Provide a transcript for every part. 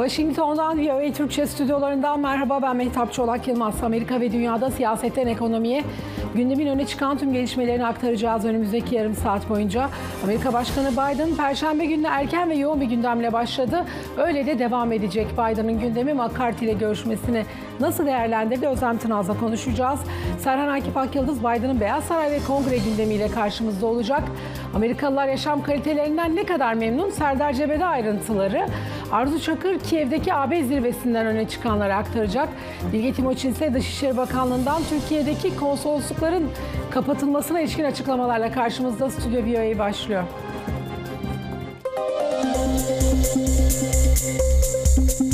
Washington'dan VOA Türkçe stüdyolarından merhaba ben Mehtap Çolak Yılmaz. Amerika ve dünyada siyasetten ekonomiye gündemin öne çıkan tüm gelişmelerini aktaracağız önümüzdeki yarım saat boyunca. Amerika Başkanı Biden Perşembe günü erken ve yoğun bir gündemle başladı. Öyle de devam edecek. Biden'ın gündemi McCarthy ile görüşmesini nasıl değerlendirdi Özlem Tınaz'la konuşacağız. Serhan Akif Akyıldız Biden'ın Beyaz Saray ve Kongre gündemiyle karşımızda olacak. Amerikalılar yaşam kalitelerinden ne kadar memnun? Serdar Cebede ayrıntıları. Arzu Çakır Kiev'deki AB zirvesinden öne çıkanları aktaracak. Bilge Timoçin ise Dışişleri Bakanlığı'ndan Türkiye'deki konsoloslukların kapatılmasına ilişkin açıklamalarla karşımızda Stüdyo VOA başlıyor. Yayınımızın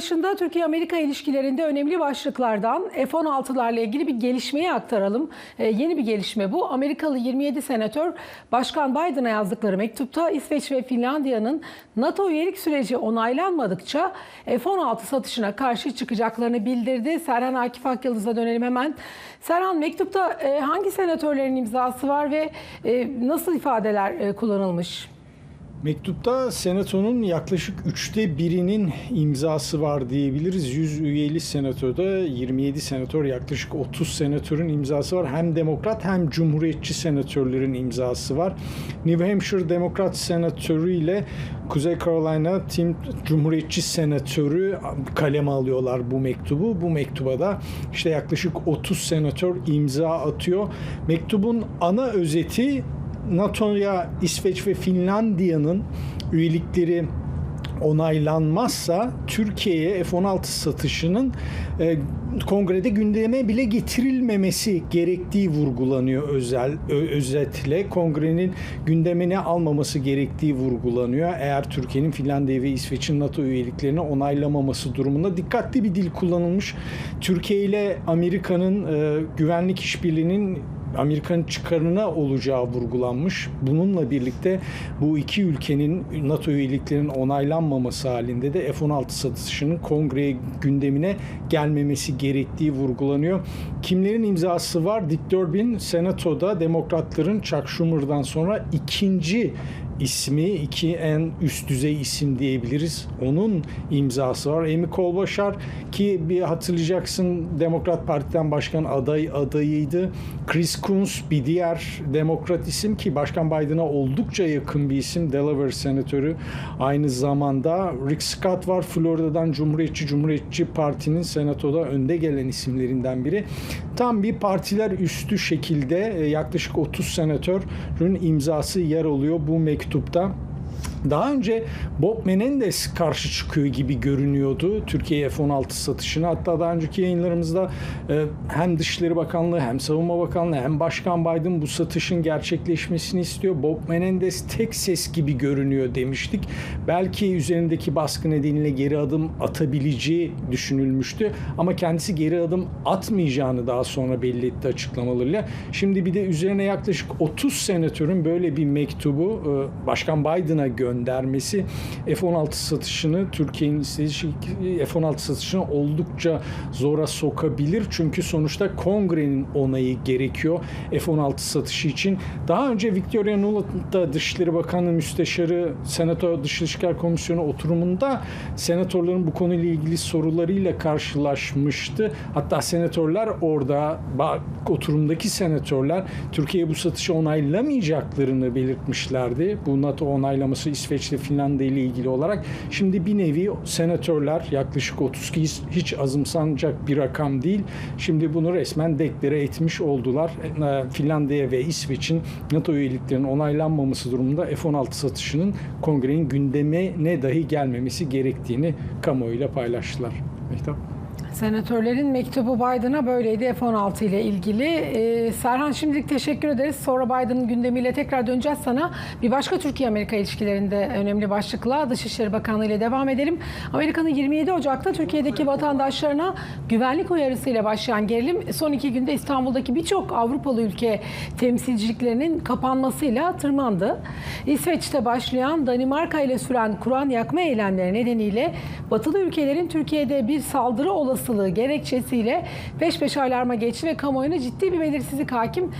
başında Türkiye-Amerika ilişkilerinde önemli başlıklardan F-16'larla ilgili bir gelişmeyi aktaralım. Ee, yeni bir gelişme bu. Amerikalı 27 senatör Başkan Biden'a yazdıkları mektupta İsveç ve Finlandiya'nın NATO üyelik süreci onaylanmadıkça F-16 satışına karşı çıkacaklarını bildirdi. Serhan Akif Akyıldız'a dönelim hemen. Serhan mektupta e, hangi senatörlerin imzası var ve e, nasıl ifadeler e, kullanılmış? Mektupta Senato'nun yaklaşık üçte birinin imzası var diyebiliriz. 100 üyeli Senato'da 27 senatör yaklaşık 30 senatörün imzası var. Hem demokrat hem cumhuriyetçi senatörlerin imzası var. New Hampshire demokrat senatörü ile Kuzey Carolina Tim cumhuriyetçi senatörü kaleme alıyorlar bu mektubu. Bu mektuba da işte yaklaşık 30 senatör imza atıyor. Mektubun ana özeti NATO'ya İsveç ve Finlandiya'nın üyelikleri onaylanmazsa Türkiye'ye F-16 satışının e, kongrede gündeme bile getirilmemesi gerektiği vurgulanıyor özel ö, özetle kongrenin gündemine almaması gerektiği vurgulanıyor. Eğer Türkiye'nin Finlandiya ve İsveç'in NATO üyeliklerini onaylamaması durumunda dikkatli bir dil kullanılmış. Türkiye ile Amerika'nın e, güvenlik işbirliğinin Amerika'nın çıkarına olacağı vurgulanmış. Bununla birlikte bu iki ülkenin NATO üyeliklerinin onaylanmaması halinde de F-16 satışının kongre gündemine gelmemesi gerektiği vurgulanıyor. Kimlerin imzası var? Dick Durbin Senato'da Demokratların Chuck Schumer'dan sonra ikinci ismi iki en üst düzey isim diyebiliriz. Onun imzası var. Amy Klobuchar ki bir hatırlayacaksın Demokrat Parti'den başkan aday adayıydı. Chris Coons bir diğer demokrat isim ki Başkan Biden'a oldukça yakın bir isim. Delaware senatörü. Aynı zamanda Rick Scott var. Florida'dan Cumhuriyetçi Cumhuriyetçi Parti'nin senatoda önde gelen isimlerinden biri. Tam bir partiler üstü şekilde yaklaşık 30 senatörün imzası yer alıyor bu mektup mektupta daha önce Bob Menendez karşı çıkıyor gibi görünüyordu Türkiye F-16 satışına. Hatta daha önceki yayınlarımızda e, hem Dışişleri Bakanlığı hem Savunma Bakanlığı hem Başkan Biden bu satışın gerçekleşmesini istiyor. Bob Menendez tek ses gibi görünüyor demiştik. Belki üzerindeki baskı nedeniyle geri adım atabileceği düşünülmüştü. Ama kendisi geri adım atmayacağını daha sonra belli etti açıklamalarıyla. Şimdi bir de üzerine yaklaşık 30 senatörün böyle bir mektubu e, Başkan Biden'a göndermesi F-16 satışını Türkiye'nin istediği F-16 satışını oldukça zora sokabilir. Çünkü sonuçta kongrenin onayı gerekiyor F-16 satışı için. Daha önce Victoria Nuland da Dışişleri Bakanlığı Müsteşarı Senato Dış İlişkiler Komisyonu oturumunda senatörlerin bu konuyla ilgili sorularıyla karşılaşmıştı. Hatta senatörler orada oturumdaki senatörler Türkiye bu satışı onaylamayacaklarını belirtmişlerdi. Bu NATO onaylaması İsveç ile Finlandiya ile ilgili olarak. Şimdi bir nevi senatörler yaklaşık 30 ki hiç azımsanacak bir rakam değil. Şimdi bunu resmen deklare etmiş oldular. Finlandiya ve İsveç'in NATO üyeliklerinin onaylanmaması durumunda F-16 satışının kongrenin gündemine dahi gelmemesi gerektiğini kamuoyuyla paylaştılar. Mehtap. Senatörlerin mektubu Biden'a böyleydi F-16 ile ilgili. Ee, Serhan şimdilik teşekkür ederiz. Sonra Biden'ın gündemiyle tekrar döneceğiz sana. Bir başka Türkiye-Amerika ilişkilerinde önemli başlıkla Dışişleri Bakanlığı ile devam edelim. Amerika'nın 27 Ocak'ta Türkiye'deki vatandaşlarına güvenlik uyarısıyla başlayan gerilim son iki günde İstanbul'daki birçok Avrupalı ülke temsilciliklerinin kapanmasıyla tırmandı. İsveç'te başlayan Danimarka ile süren Kur'an yakma eylemleri nedeniyle batılı ülkelerin Türkiye'de bir saldırı olasılığı gerekçesiyle peş peşe alarma geçti ve kamuoyuna ciddi bir belirsizlik hakim.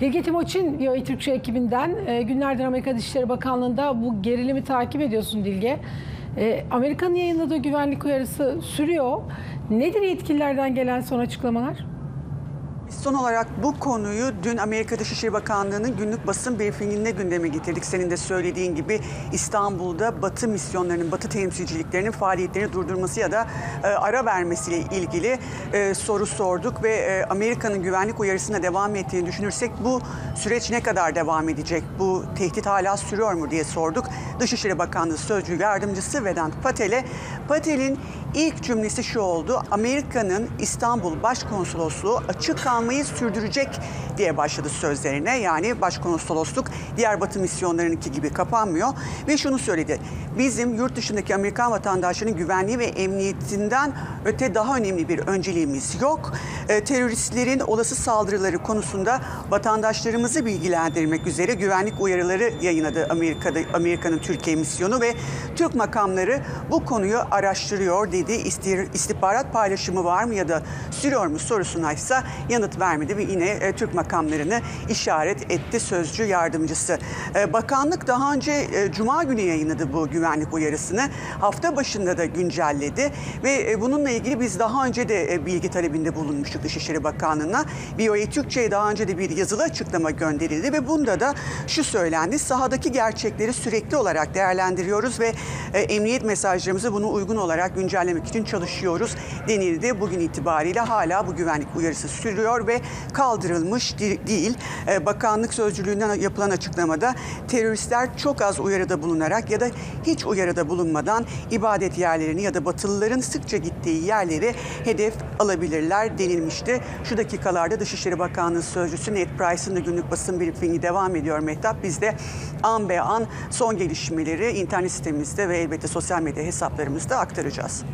Bilge Timoçin, VOA Türkçe ekibinden e, günlerdir Amerika Dışişleri Bakanlığı'nda bu gerilimi takip ediyorsun Dilge. E, Amerika'nın yayınladığı güvenlik uyarısı sürüyor. Nedir yetkililerden gelen son açıklamalar? Son olarak bu konuyu dün Amerika Dışişleri Bakanlığı'nın günlük basın briefinginde gündeme getirdik. Senin de söylediğin gibi İstanbul'da Batı misyonlarının, Batı temsilciliklerinin faaliyetlerini durdurması ya da e, ara vermesiyle ilgili e, soru sorduk ve e, Amerika'nın güvenlik uyarısına devam ettiğini düşünürsek bu süreç ne kadar devam edecek? Bu tehdit hala sürüyor mu diye sorduk. Dışişleri Bakanlığı Sözcü Yardımcısı Vedant Patel'e. Patel'in ilk cümlesi şu oldu. Amerika'nın İstanbul Başkonsolosluğu açık kalmayı sürdürecek diye başladı sözlerine. Yani başkonsolosluk diğer batı misyonlarınınki gibi kapanmıyor. Ve şunu söyledi. Bizim yurt dışındaki Amerikan vatandaşlarının güvenliği ve emniyetinden öte daha önemli bir önceliğimiz yok. E, teröristlerin olası saldırıları konusunda vatandaşlarımızı bilgilendirmek üzere güvenlik uyarıları yayınladı Amerika'da Amerika'nın Türkiye misyonu ve Türk makamları bu konuyu araştırıyor dedi. İstihbarat paylaşımı var mı ya da sürüyor mu sorusuna ise yanıt vermedi ve yine e, Türk makamlarını işaret etti sözcü yardımcısı. E, bakanlık daha önce e, Cuma günü yayınladı bu güvenlik uyarısını. Hafta başında da güncelledi ve e, bununla ilgili biz daha önce de e, bilgi talebinde bulunmuştuk Dışişleri Bakanlığı'na. VOA Türkçe'ye daha önce de bir yazılı açıklama gönderildi ve bunda da şu söylendi. Sahadaki gerçekleri sürekli olarak değerlendiriyoruz ve e, emniyet mesajlarımızı bunu uygun olarak güncellemek için çalışıyoruz denildi. Bugün itibariyle hala bu güvenlik uyarısı sürüyor ve kaldırılmış değil. E, Bakanlık sözcülüğünden yapılan açıklamada teröristler çok az uyarıda bulunarak ya da hiç uyarıda bulunmadan ibadet yerlerini ya da batılıların sıkça gittiği yerleri hedef alabilirler denilmişti. Şu dakikalarda Dışişleri Bakanlığı Sözcüsü Ned Price'ın da günlük basın briefingi devam ediyor Mehtap. Biz de an be an son gelişmeleri internet sitemizde ve elbette sosyal medya hesaplarımızda aktaracağız.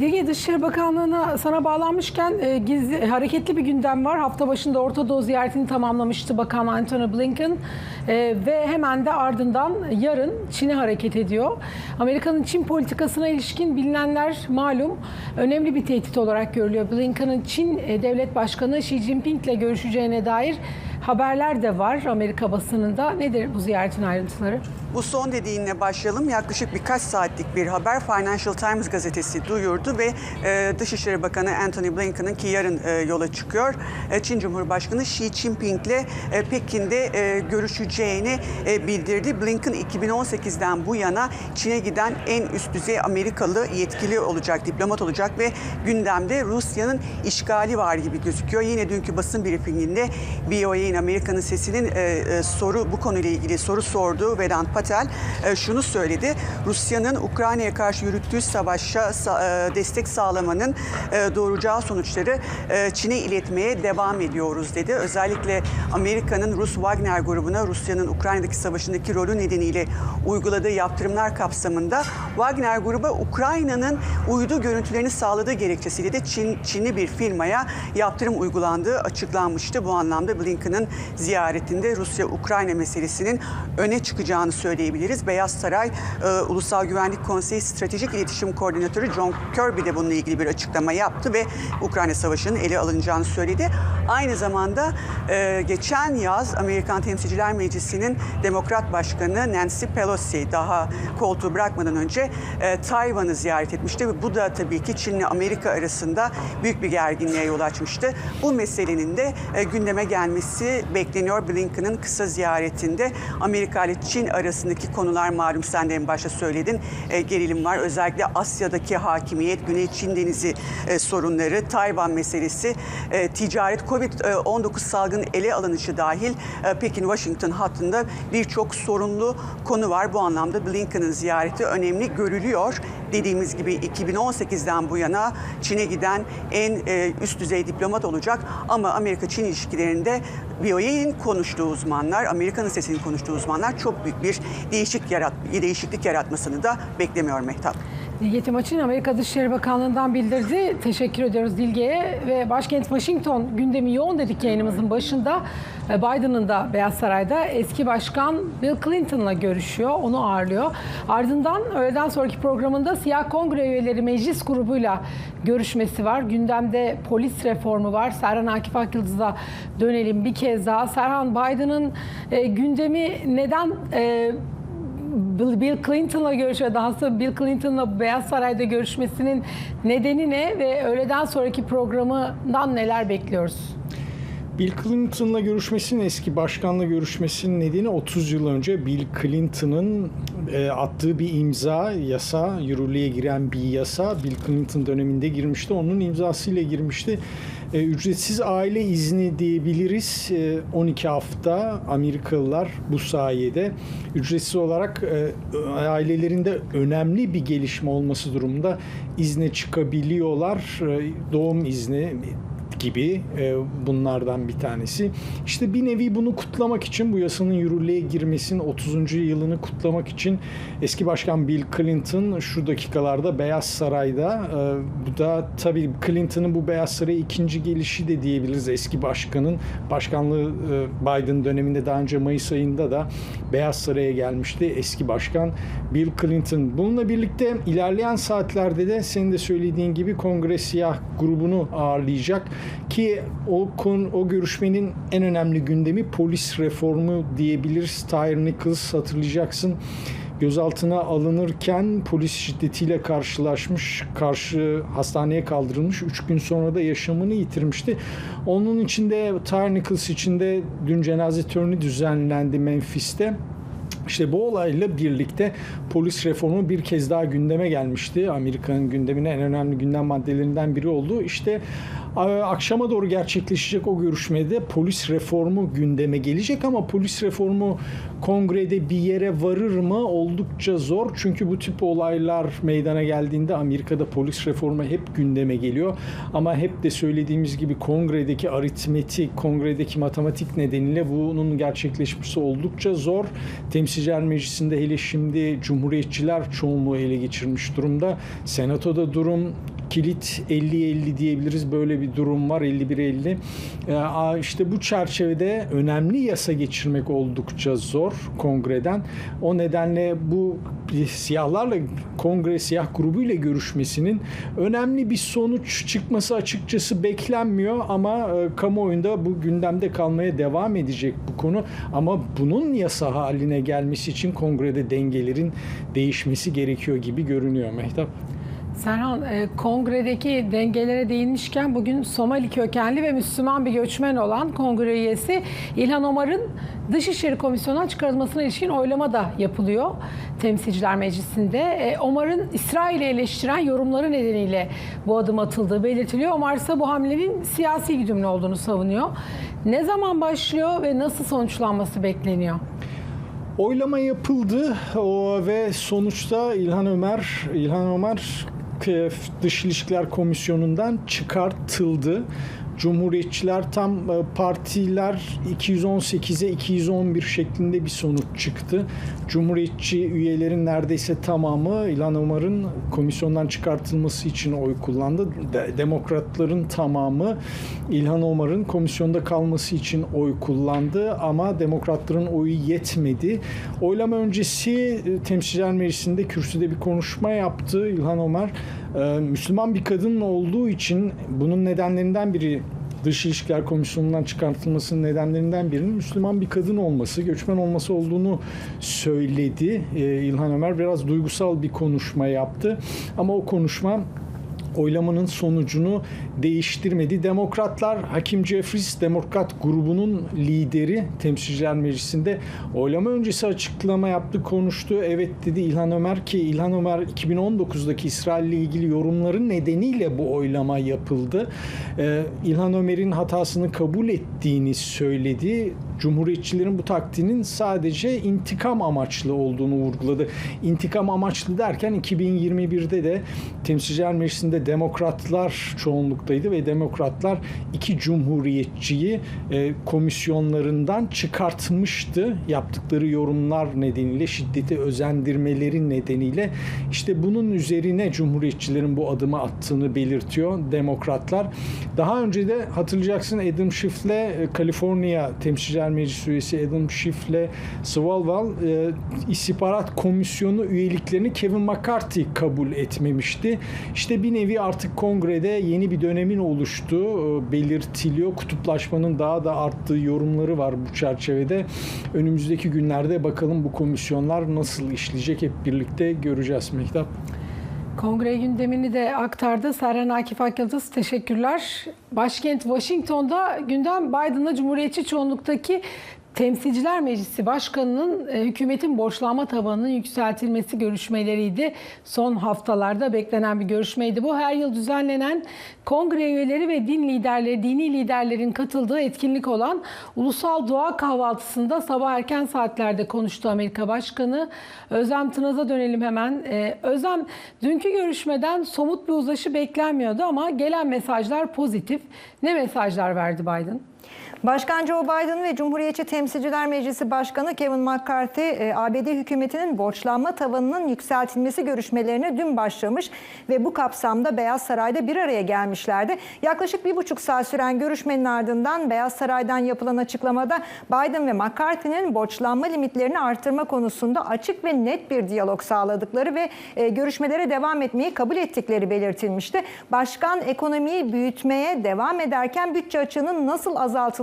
Dilge Dışişleri Bakanlığı'na sana bağlanmışken e, gizli, hareketli bir gündem var. Hafta başında Orta Doğu ziyaretini tamamlamıştı Bakan Antony Blinken E, ve hemen de ardından yarın Çin'e hareket ediyor. Amerika'nın Çin politikasına ilişkin bilinenler malum önemli bir tehdit olarak görülüyor. Blinken'ın Çin e, Devlet Başkanı Xi Jinping'le görüşeceğine dair haberler de var Amerika basınında. Nedir bu ziyaretin ayrıntıları? Bu son dediğinle başlayalım. Yaklaşık birkaç saatlik bir haber Financial Times gazetesi duyurdu ve e, Dışişleri Bakanı Antony Blinken'ın ki yarın e, yola çıkıyor. E, Çin Cumhurbaşkanı Xi Jinping'le e, Pekin'de e, görüşeceğini e, bildirdi. Blinken 2018'den bu yana Çin'e giden en üst düzey Amerikalı yetkili olacak, diplomat olacak ve gündemde Rusya'nın işgali var gibi gözüküyor. Yine dünkü basın briefinginde BOA'nin Amerika'nın sesinin e, e, soru bu konuyla ilgili soru sordu Vedant Patel e, şunu söyledi. Rusya'nın Ukrayna'ya karşı yürüttüğü savaşa sa- e, destek sağlamanın e, doğuracağı sonuçları Çin'e iletmeye devam ediyoruz dedi. Özellikle Amerika'nın Rus Wagner grubuna Rusya'nın Ukrayna'daki savaşındaki rolü nedeniyle uyguladığı yaptırımlar kapsamında Wagner grubu Ukrayna'nın uydu görüntülerini sağladığı gerekçesiyle de Çin, Çinli bir firmaya yaptırım uygulandığı açıklanmıştı. Bu anlamda Blinken'ın ziyaretinde Rusya-Ukrayna meselesinin öne çıkacağını söyleyebiliriz. Beyaz Saray e, Ulusal Güvenlik Konseyi Stratejik İletişim Koordinatörü John Kirby de bununla ilgili bir açıklama yaptı ve Ukrayna Savaşı'nın ele alınacağını söyledi. Aynı zamanda e, geçen yaz Amerikan Temsilciler Meclisi'nin Demokrat Başkanı Nancy Pelosi daha koltuğu bırakmadan önce e, Tayvan'ı ziyaret etmişti ve bu da tabii ki Çin'le Amerika arasında büyük bir gerginliğe yol açmıştı. Bu meselenin de e, gündeme gelmesi bekleniyor Blinken'ın kısa ziyaretinde. Amerika ile Çin arasındaki konular malum sen de en başta söyledin. E, gerilim var. Özellikle Asya'daki hakimiyet, Güney Çin Denizi e, sorunları, Tayvan meselesi, e, ticaret, Covid-19 salgının ele alınışı dahil e, Pekin-Washington hattında birçok sorunlu konu var. Bu anlamda Blinken'ın ziyareti önemli görülüyor. Dediğimiz gibi 2018'den bu yana Çin'e giden en e, üst düzey diplomat olacak ama Amerika-Çin ilişkilerinde BOA'nin konuştuğu uzmanlar, Amerika'nın sesini konuştuğu uzmanlar çok büyük bir değişik yarat, değişiklik yaratmasını da beklemiyor Mehtap. Dilge Timaçin Amerika Dışişleri Bakanlığı'ndan bildirdi. Teşekkür ediyoruz Dilge'ye ve başkent Washington gündemi yoğun dedik yayınımızın başında. Biden'ın da Beyaz Saray'da eski başkan Bill Clinton'la görüşüyor, onu ağırlıyor. Ardından öğleden sonraki programında Siyah Kongre üyeleri meclis grubuyla görüşmesi var. Gündemde polis reformu var. Serhan Akif Akyıldız'a dönelim bir kez daha. Serhan Biden'ın e, gündemi neden... E, Bill Clinton'la görüşüyor. Daha sonra Bill Clinton'la Beyaz Saray'da görüşmesinin nedeni ne ve öğleden sonraki programından neler bekliyoruz? Bill Clinton'la görüşmesinin eski başkanla görüşmesinin nedeni 30 yıl önce Bill Clinton'ın e, attığı bir imza yasa, yürürlüğe giren bir yasa Bill Clinton döneminde girmişti. Onun imzasıyla girmişti. E, ücretsiz aile izni diyebiliriz. E, 12 hafta Amerikalılar bu sayede ücretsiz olarak e, ailelerinde önemli bir gelişme olması durumunda izne çıkabiliyorlar. E, doğum izni gibi e, bunlardan bir tanesi. İşte bir nevi bunu kutlamak için bu yasanın yürürlüğe girmesinin 30. yılını kutlamak için eski başkan Bill Clinton şu dakikalarda Beyaz Saray'da e, bu da tabii Clinton'ın bu Beyaz Saray'a ikinci gelişi de diyebiliriz eski başkanın başkanlığı e, Biden döneminde daha önce Mayıs ayında da Beyaz Saray'a gelmişti eski başkan Bill Clinton. Bununla birlikte ilerleyen saatlerde de senin de söylediğin gibi Kongre Siyah grubunu ağırlayacak ki o konu, o görüşmenin en önemli gündemi polis reformu diyebiliriz. Tyre Nichols hatırlayacaksın gözaltına alınırken polis şiddetiyle karşılaşmış, karşı hastaneye kaldırılmış. Üç gün sonra da yaşamını yitirmişti. Onun içinde Tyre Nichols içinde dün cenaze töreni düzenlendi Memphis'te. İşte bu olayla birlikte polis reformu bir kez daha gündeme gelmişti. Amerika'nın gündemine en önemli gündem maddelerinden biri oldu. İşte akşama doğru gerçekleşecek o görüşmede polis reformu gündeme gelecek ama polis reformu kongrede bir yere varır mı oldukça zor. Çünkü bu tip olaylar meydana geldiğinde Amerika'da polis reformu hep gündeme geliyor. Ama hep de söylediğimiz gibi kongredeki aritmetik, kongredeki matematik nedeniyle bunun gerçekleşmesi oldukça zor. Temsilciler Meclisi'nde hele şimdi Cumhuriyetçiler çoğunluğu ele geçirmiş durumda. Senatoda durum kilit 50-50 diyebiliriz. Böyle bir durum var 51-50. Ee, işte bu çerçevede önemli yasa geçirmek oldukça zor kongreden. O nedenle bu siyahlarla kongre siyah grubuyla görüşmesinin önemli bir sonuç çıkması açıkçası beklenmiyor ama e, kamuoyunda bu gündemde kalmaya devam edecek bu konu. Ama bunun yasa haline gelmesi için kongrede dengelerin değişmesi gerekiyor gibi görünüyor Mehtap. Serhan, e, kongredeki dengelere değinmişken bugün Somali kökenli ve Müslüman bir göçmen olan kongre üyesi İlhan Omar'ın Dışişleri Komisyonu'ndan çıkarılmasına ilişkin oylama da yapılıyor Temsilciler Meclisi'nde. E, Omar'ın İsrail'i eleştiren yorumları nedeniyle bu adım atıldığı belirtiliyor. Omar ise bu hamlenin siyasi güdümlü olduğunu savunuyor. Ne zaman başlıyor ve nasıl sonuçlanması bekleniyor? Oylama yapıldı o ve sonuçta İlhan Ömer İlhan Ömer Dış İlişkiler Komisyonu'ndan çıkartıldı. Cumhuriyetçiler tam e, partiler 218'e 211 şeklinde bir sonuç çıktı. Cumhuriyetçi üyelerin neredeyse tamamı İlhan Omar'ın komisyondan çıkartılması için oy kullandı. Demokratların tamamı İlhan Omar'ın komisyonda kalması için oy kullandı ama demokratların oyu yetmedi. Oylama öncesi e, Temsilciler Meclisi'nde kürsüde bir konuşma yaptı İlhan Omar. E, Müslüman bir kadın olduğu için bunun nedenlerinden biri Dış İlişkiler Komisyonu'ndan çıkartılmasının nedenlerinden birinin Müslüman bir kadın olması, göçmen olması olduğunu söyledi. Ee, İlhan Ömer biraz duygusal bir konuşma yaptı. Ama o konuşma oylamanın sonucunu değiştirmedi. Demokratlar Hakim Jeffries Demokrat grubunun lideri Temsilciler Meclisi'nde oylama öncesi açıklama yaptı, konuştu. Evet dedi İlhan Ömer ki İlhan Ömer 2019'daki İsrail ile ilgili yorumları nedeniyle bu oylama yapıldı. Ee, İlhan Ömer'in hatasını kabul ettiğini söyledi. Cumhuriyetçilerin bu taktiğinin sadece intikam amaçlı olduğunu vurguladı. İntikam amaçlı derken 2021'de de Temsilciler Meclisi'nde demokratlar çoğunluktaydı ve demokratlar iki cumhuriyetçiyi e, komisyonlarından çıkartmıştı. Yaptıkları yorumlar nedeniyle, şiddeti özendirmeleri nedeniyle işte bunun üzerine cumhuriyetçilerin bu adımı attığını belirtiyor demokratlar. Daha önce de hatırlayacaksın Adam Schiff'le e, Kaliforniya Temsilciler Meclisi üyesi Adam Schiff'le Swalwell e, istihbarat komisyonu üyeliklerini Kevin McCarthy kabul etmemişti. İşte bir nevi artık kongrede yeni bir dönemin oluştuğu e, belirtiliyor. Kutuplaşmanın daha da arttığı yorumları var bu çerçevede. Önümüzdeki günlerde bakalım bu komisyonlar nasıl işleyecek hep birlikte göreceğiz Mehtap. Kongre gündemini de aktardı. Serhan Akif Akyıldız teşekkürler. Başkent Washington'da gündem Biden'la Cumhuriyetçi çoğunluktaki Temsilciler Meclisi Başkanı'nın e, hükümetin borçlanma tabanının yükseltilmesi görüşmeleriydi. Son haftalarda beklenen bir görüşmeydi. Bu her yıl düzenlenen kongre üyeleri ve din liderleri, dini liderlerin katıldığı etkinlik olan Ulusal Doğa Kahvaltısı'nda sabah erken saatlerde konuştu Amerika Başkanı. Özlem Tınaz'a dönelim hemen. Ee, Özlem, dünkü görüşmeden somut bir uzlaşı beklenmiyordu ama gelen mesajlar pozitif. Ne mesajlar verdi Biden? Başkan Joe Biden ve Cumhuriyetçi Temsilciler Meclisi Başkanı Kevin McCarthy, e, ABD hükümetinin borçlanma tavanının yükseltilmesi görüşmelerine dün başlamış ve bu kapsamda Beyaz Saray'da bir araya gelmişlerdi. Yaklaşık bir buçuk saat süren görüşmenin ardından Beyaz Saray'dan yapılan açıklamada Biden ve McCarthy'nin borçlanma limitlerini artırma konusunda açık ve net bir diyalog sağladıkları ve e, görüşmelere devam etmeyi kabul ettikleri belirtilmişti. Başkan ekonomiyi büyütmeye devam ederken bütçe açığının nasıl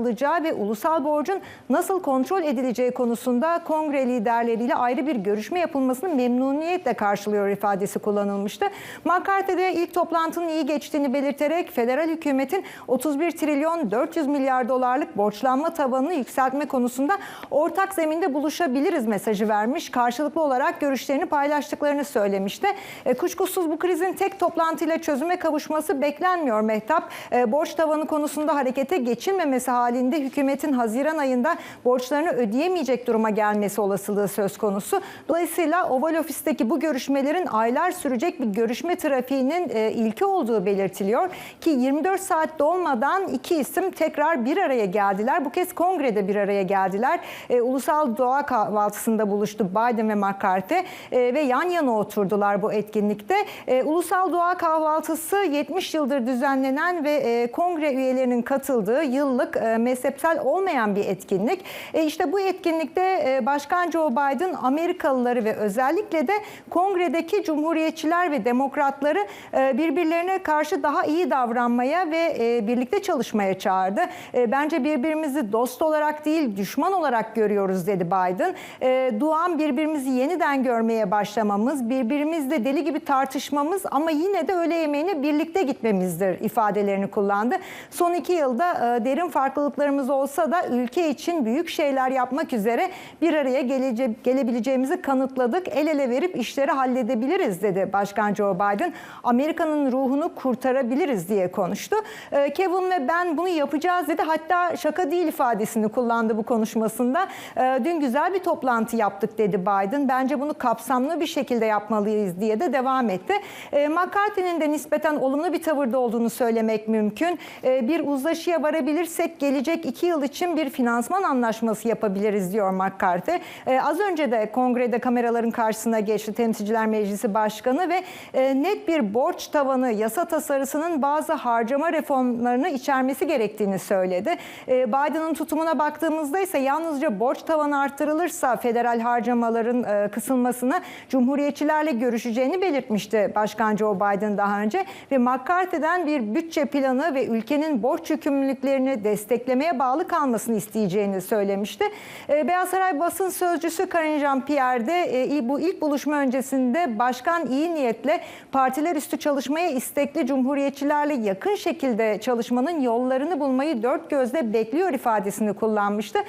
azaltılacağı ve ulusal borcun nasıl kontrol edileceği konusunda kongre liderleriyle ayrı bir görüşme yapılmasını memnuniyetle karşılıyor ifadesi kullanılmıştı. McCarthy de ilk toplantının iyi geçtiğini belirterek federal hükümetin 31 trilyon 400 milyar dolarlık borçlanma tabanını yükseltme konusunda ortak zeminde buluşabiliriz mesajı vermiş. Karşılıklı olarak görüşlerini paylaştıklarını söylemişti. E, kuşkusuz bu krizin tek toplantıyla çözüme kavuşması beklenmiyor Mehtap. E, borç tavanı konusunda harekete geçilmemesi halinde hükümetin Haziran ayında borçlarını ödeyemeyecek duruma gelmesi olasılığı söz konusu. Dolayısıyla Oval Ofis'teki bu görüşmelerin aylar sürecek bir görüşme trafiğinin e, ilki olduğu belirtiliyor. Ki 24 saat dolmadan iki isim tekrar bir araya geldiler. Bu kez kongrede bir araya geldiler. E, Ulusal Doğa Kahvaltısı'nda buluştu Biden ve McCarthy e, ve yan yana oturdular bu etkinlikte. E, Ulusal Doğa Kahvaltısı 70 yıldır düzenlenen ve kongre üyelerinin katıldığı yıllık mezhepsel olmayan bir etkinlik. E, işte bu etkinlikte e, Başkan Joe Biden Amerikalıları ve özellikle de kongredeki cumhuriyetçiler ve demokratları e, birbirlerine karşı daha iyi davranmaya ve e, birlikte çalışmaya çağırdı. Bence birbirimizi dost olarak değil düşman olarak görüyoruz dedi Biden. E, duam birbirimizi yeniden görmeye başlamamız, birbirimizle deli gibi tartışmamız ama yine de öğle yemeğine birlikte gitmemizdir ifadelerini kullandı. Son iki yılda derin farklılıklarımız olsa da ülke için büyük şeyler yapmak üzere bir araya gelece, gelebileceğimizi kanıtladık. El ele verip işleri halledebiliriz dedi Başkan Joe Biden. Amerika'nın ruhunu kurtarabiliriz diye konuştu. E, Kevin ve ben bunu yapacağız dedi. Hatta şaka değil ifadesini kullandı bu konuşmasında. E, dün güzel bir toplantı yaptık dedi Biden. Bence bunu kapsamlı bir şekilde yapmalıyız diye de devam etti. E, McCarthy'nin de nispeten olumlu bir tavırda olduğunu söylemek mümkün. E, bir uzlaşıya varabilirsek gelecek iki yıl için bir finansman anlaşması yapabiliriz diyor McCarthy. E, az önce de kongrede kameraların karşısına geçti Temsilciler Meclisi Başkanı ve e, net bir borç tavanı yasa tasarısının bazı harcama reformlarını içermesi gerektiğini söyledi. E, Biden'ın tutumuna baktığımızda ise yalnızca borç tavanı arttırılırsa federal harcamaların e, kısılmasını Cumhuriyetçilerle görüşeceğini belirtmişti Başkan Joe Biden daha önce ve McCarthy'den bir bütçe planı ve ülkenin borç yükümlülüklerini desteklemeye bağlı kalmasını isteyeceğini söylemişti. E, Beyaz Saray basın sözcüsü Karine Jean-Pierre de e, bu ilk buluşma öncesinde başkan iyi niyetle partiler üstü çalışmaya istekli cumhuriyetçilerle yakın şekilde çalışmanın yollarını bulmayı dört gözle bekliyor ifadesini kullanmıştı.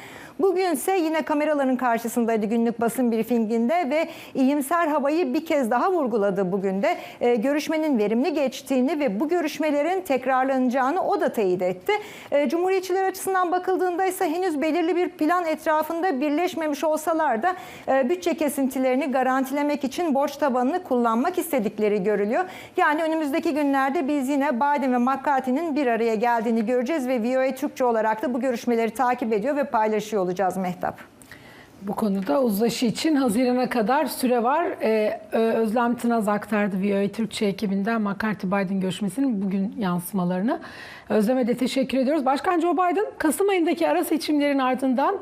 Bugünse yine kameraların karşısındaydı günlük basın briefinginde ve iyimser havayı bir kez daha vurguladı bugün de. E, görüşmenin verimli geçtiğini ve bu görüşmelerin tekrarlanacağını o da teyit etti. E, Cumhuriyetçiler açısından bakıldığında ise henüz belirli bir plan etrafında birleşmemiş olsalar da e, bütçe kesintilerini garantilemek için borç tabanını kullanmak istedikleri görülüyor. Yani önümüzdeki günlerde biz yine Biden ve McCarthy'nin bir araya geldiğini göreceğiz ve VOA Türkçe olarak da bu görüşmeleri takip ediyor ve paylaşıyor olacağız Mehtap. Bu konuda uzlaşı için Haziran'a kadar süre var. Ee, Özlem Tınaz aktardı VOA Türkçe ekibinden McCarthy-Biden görüşmesinin bugün yansımalarını. Özlem'e de teşekkür ediyoruz. Başkan Joe Biden Kasım ayındaki ara seçimlerin ardından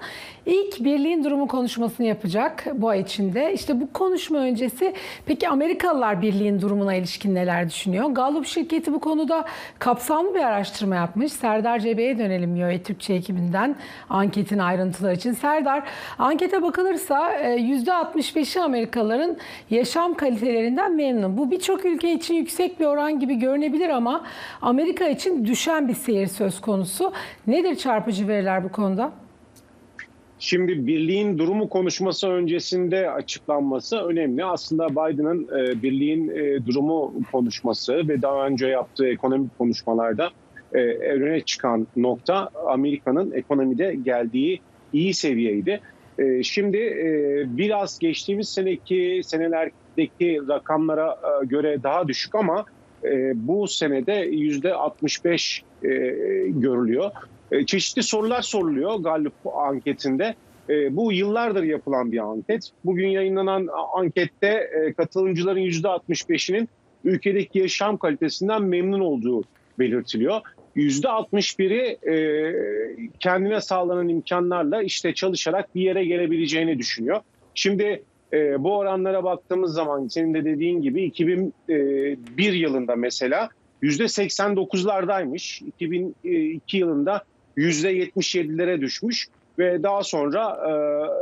ilk birliğin durumu konuşmasını yapacak bu ay içinde. İşte bu konuşma öncesi peki Amerikalılar birliğin durumuna ilişkin neler düşünüyor? Gallup şirketi bu konuda kapsamlı bir araştırma yapmış. Serdar Cebe'ye dönelim VOA Türkçe ekibinden anketin ayrıntıları için. Serdar, ankete bakılırsa %65'i Amerikalıların yaşam kalitelerinden memnun. Bu birçok ülke için yüksek bir oran gibi görünebilir ama Amerika için düşen bir seyir söz konusu. Nedir çarpıcı veriler bu konuda? Şimdi birliğin durumu konuşması öncesinde açıklanması önemli. Aslında Biden'ın e, birliğin e, durumu konuşması ve daha önce yaptığı ekonomik konuşmalarda e, öne çıkan nokta Amerika'nın ekonomide geldiği iyi seviyeydi. E, şimdi e, biraz geçtiğimiz seneki senelerdeki rakamlara e, göre daha düşük ama e, bu senede yüzde 65 e, görülüyor. Çeşitli sorular soruluyor Gallup anketinde. Bu yıllardır yapılan bir anket. Bugün yayınlanan ankette katılımcıların yüzde 65'inin ülkedeki yaşam kalitesinden memnun olduğu belirtiliyor. Yüzde 61'i e, kendine sağlanan imkanlarla işte çalışarak bir yere gelebileceğini düşünüyor. Şimdi e, bu oranlara baktığımız zaman senin de dediğin gibi 2001 yılında mesela %89'lardaymış. 2002 yılında %77'lere düşmüş ve daha sonra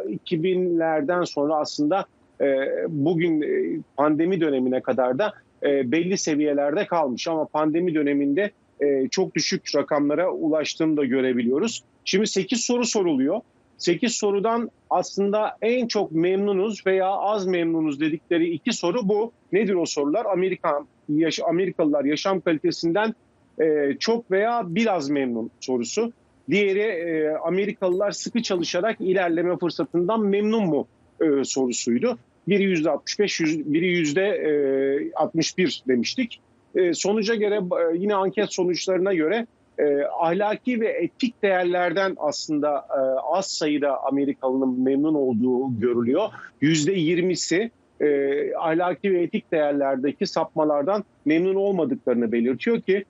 e, 2000'lerden sonra aslında e, bugün e, pandemi dönemine kadar da e, belli seviyelerde kalmış ama pandemi döneminde e, çok düşük rakamlara ulaştığını da görebiliyoruz. Şimdi 8 soru soruluyor. 8 sorudan aslında en çok memnunuz veya az memnunuz dedikleri iki soru bu. Nedir o sorular? Amerika yaş, Amerikalılar yaşam kalitesinden e, çok veya biraz memnun sorusu. Diğeri e, Amerikalılar sıkı çalışarak ilerleme fırsatından memnun mu e, sorusuydu. Biri yüzde 65, biri yüzde e, 61 demiştik. E, sonuca göre e, yine anket sonuçlarına göre e, ahlaki ve etik değerlerden aslında e, az sayıda Amerikalının memnun olduğu görülüyor. Yüzde yirmisi e, ahlaki ve etik değerlerdeki sapmalardan memnun olmadıklarını belirtiyor ki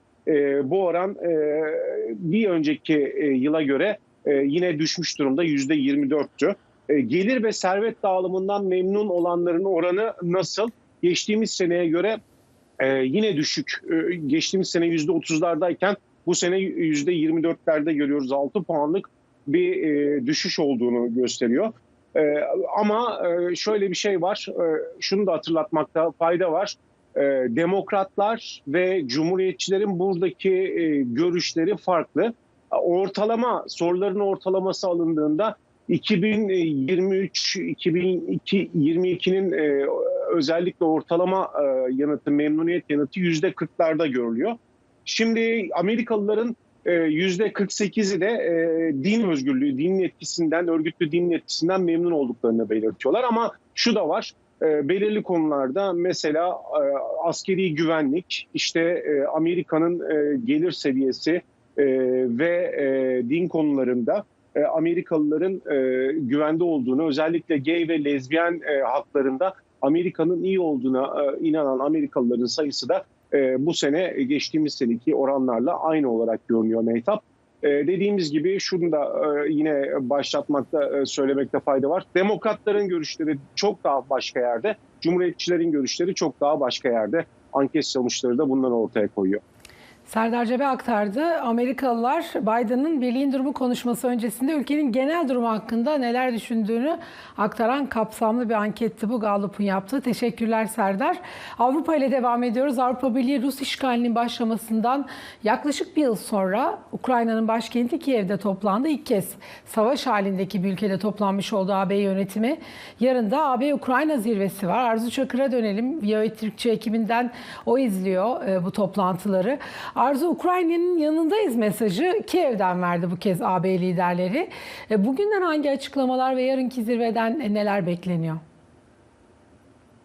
bu oran bir önceki yıla göre yine düşmüş durumda yüzde yirmi dörttü. E, gelir ve servet dağılımından memnun olanların oranı nasıl? Geçtiğimiz seneye göre e, yine düşük. E, geçtiğimiz sene yüzde otuzlardayken bu sene %24'lerde görüyoruz 6 puanlık bir e, düşüş olduğunu gösteriyor. E, ama e, şöyle bir şey var, e, şunu da hatırlatmakta fayda var. E, demokratlar ve cumhuriyetçilerin buradaki e, görüşleri farklı. Ortalama, soruların ortalaması alındığında 2023-2022'nin e, özellikle ortalama e, yanıtı, memnuniyet yanıtı %40'larda görülüyor. Şimdi Amerikalıların yüzde 48'i de e, din özgürlüğü, dinin etkisinden, örgütlü dinin etkisinden memnun olduklarını belirtiyorlar. Ama şu da var, e, belirli konularda mesela e, askeri güvenlik, işte e, Amerika'nın e, gelir seviyesi e, ve e, din konularında e, Amerikalıların e, güvende olduğunu, özellikle gay ve lezbiyen e, haklarında Amerika'nın iyi olduğuna e, inanan Amerikalıların sayısı da e, bu sene geçtiğimiz seneki oranlarla aynı olarak görünüyor Mehtap. E, dediğimiz gibi şunu da e, yine başlatmakta e, söylemekte fayda var. Demokratların görüşleri çok daha başka yerde, Cumhuriyetçilerin görüşleri çok daha başka yerde. Anket sonuçları da bunları ortaya koyuyor. Serdar Cebe aktardı. Amerikalılar Biden'ın birliğin durumu konuşması öncesinde ülkenin genel durumu hakkında neler düşündüğünü aktaran kapsamlı bir anketti bu Gallup'un yaptığı. Teşekkürler Serdar. Avrupa ile devam ediyoruz. Avrupa Birliği Rus işgalinin başlamasından yaklaşık bir yıl sonra Ukrayna'nın başkenti Kiev'de toplandı. İlk kez savaş halindeki bir ülkede toplanmış oldu AB yönetimi. Yarın da AB-Ukrayna zirvesi var. Arzu Çakır'a dönelim. VOA Türkçe ekibinden o izliyor e, bu toplantıları. Arzu Ukrayna'nın yanındayız mesajı Kiev'den verdi bu kez AB liderleri. E, Bugünden hangi açıklamalar ve yarınki zirveden neler bekleniyor?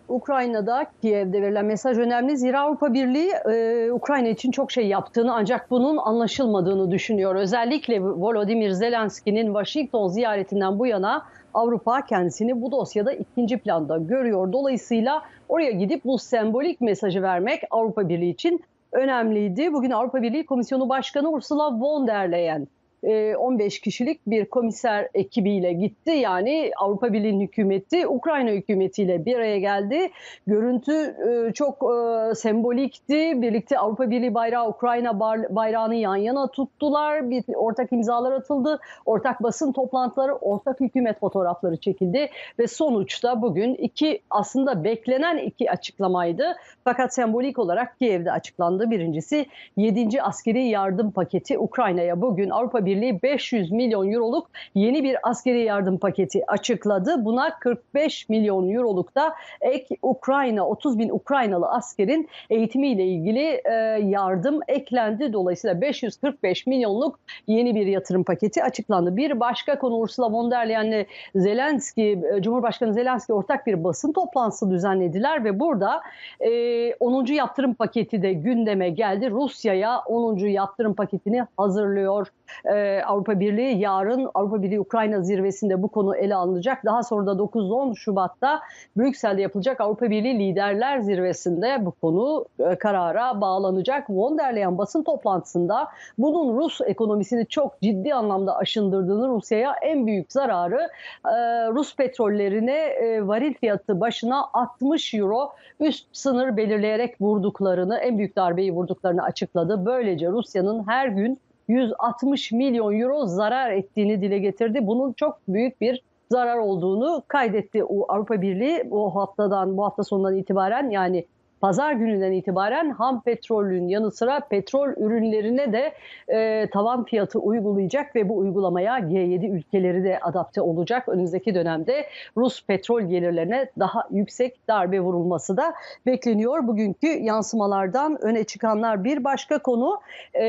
Ukrayna'da Kiev'de verilen mesaj önemli. Zira Avrupa Birliği e, Ukrayna için çok şey yaptığını ancak bunun anlaşılmadığını düşünüyor. Özellikle Volodymyr Zelenski'nin Washington ziyaretinden bu yana Avrupa kendisini bu dosyada ikinci planda görüyor. Dolayısıyla oraya gidip bu sembolik mesajı vermek Avrupa Birliği için önemliydi. Bugün Avrupa Birliği Komisyonu Başkanı Ursula von der Leyen 15 kişilik bir komiser ekibiyle gitti. Yani Avrupa Birliği'nin hükümeti Ukrayna hükümetiyle bir araya geldi. Görüntü e, çok e, sembolikti. Birlikte Avrupa Birliği bayrağı Ukrayna bayrağını yan yana tuttular. Bir ortak imzalar atıldı. Ortak basın toplantıları, ortak hükümet fotoğrafları çekildi ve sonuçta bugün iki aslında beklenen iki açıklamaydı. Fakat sembolik olarak Kiev'de açıklandı. Birincisi 7. askeri yardım paketi Ukrayna'ya bugün Avrupa Birliği 500 milyon euroluk yeni bir askeri yardım paketi açıkladı. Buna 45 milyon euroluk da ek Ukrayna 30 bin Ukraynalı askerin eğitimiyle ilgili e, yardım eklendi. Dolayısıyla 545 milyonluk yeni bir yatırım paketi açıklandı. Bir başka konu Ursula von der Leyen'le Zelenski, e, Cumhurbaşkanı Zelenski ortak bir basın toplantısı düzenlediler ve burada e, 10. yaptırım paketi de gündeme geldi. Rusya'ya 10. yaptırım paketini hazırlıyor e, Avrupa Birliği. Yarın Avrupa Birliği Ukrayna zirvesinde bu konu ele alınacak. Daha sonra da 9-10 Şubat'ta Brüksel'de yapılacak Avrupa Birliği Liderler Zirvesi'nde bu konu e, karara bağlanacak. Von der Leyen basın toplantısında bunun Rus ekonomisini çok ciddi anlamda aşındırdığını Rusya'ya en büyük zararı e, Rus petrollerine e, varil fiyatı başına 60 euro üst sınır belirleyerek vurduklarını, en büyük darbeyi vurduklarını açıkladı. Böylece Rusya'nın her gün 160 milyon euro zarar ettiğini dile getirdi. Bunun çok büyük bir zarar olduğunu kaydetti o Avrupa Birliği bu haftadan bu hafta sonundan itibaren yani pazar gününden itibaren ham petrolün yanı sıra petrol ürünlerine de e, tavan fiyatı uygulayacak ve bu uygulamaya G7 ülkeleri de adapte olacak. Önümüzdeki dönemde Rus petrol gelirlerine daha yüksek darbe vurulması da bekleniyor. Bugünkü yansımalardan öne çıkanlar bir başka konu e,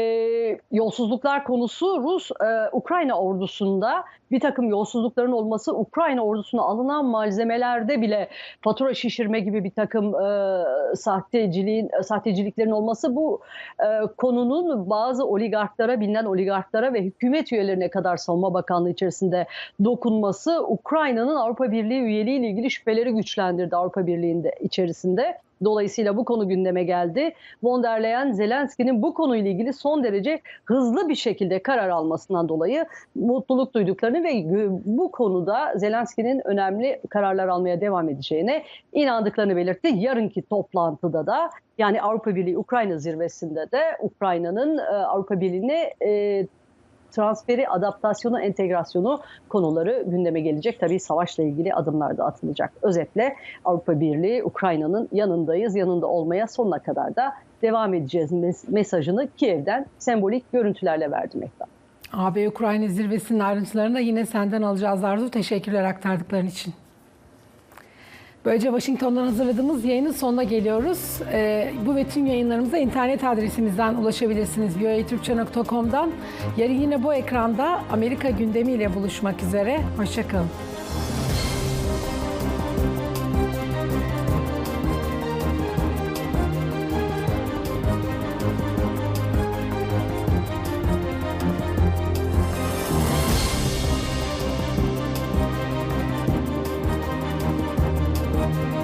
yolsuzluklar konusu Rus e, Ukrayna ordusunda bir takım yolsuzlukların olması Ukrayna ordusuna alınan malzemelerde bile fatura şişirme gibi bir takım e, sahteciliğin e, sahteciliklerin olması bu e, konunun bazı oligarklara bilinen oligarklara ve hükümet üyelerine kadar Savunma Bakanlığı içerisinde dokunması Ukrayna'nın Avrupa Birliği üyeliği ile ilgili şüpheleri güçlendirdi Avrupa Birliği'nde içerisinde. Dolayısıyla bu konu gündeme geldi. Von der Leyen, Zelenski'nin bu konuyla ilgili son derece hızlı bir şekilde karar almasından dolayı mutluluk duyduklarını ve bu konuda Zelenski'nin önemli kararlar almaya devam edeceğine inandıklarını belirtti. Yarınki toplantıda da yani Avrupa Birliği Ukrayna zirvesinde de Ukrayna'nın e, Avrupa Birliği'ne e, transferi, adaptasyonu, entegrasyonu konuları gündeme gelecek. Tabii savaşla ilgili adımlar da atılacak. Özetle Avrupa Birliği Ukrayna'nın yanındayız, yanında olmaya sonuna kadar da devam edeceğiz mesajını Kiev'den sembolik görüntülerle verdi Mehmet. AB-Ukrayna zirvesinin ayrıntılarını yine senden alacağız Arzu. Teşekkürler aktardıkların için. Böylece Washington'dan hazırladığımız yayının sonuna geliyoruz. Ee, bu ve tüm yayınlarımıza internet adresimizden ulaşabilirsiniz. voaturkçe.com'dan. Yarın yine bu ekranda Amerika gündemiyle buluşmak üzere. Hoşçakalın.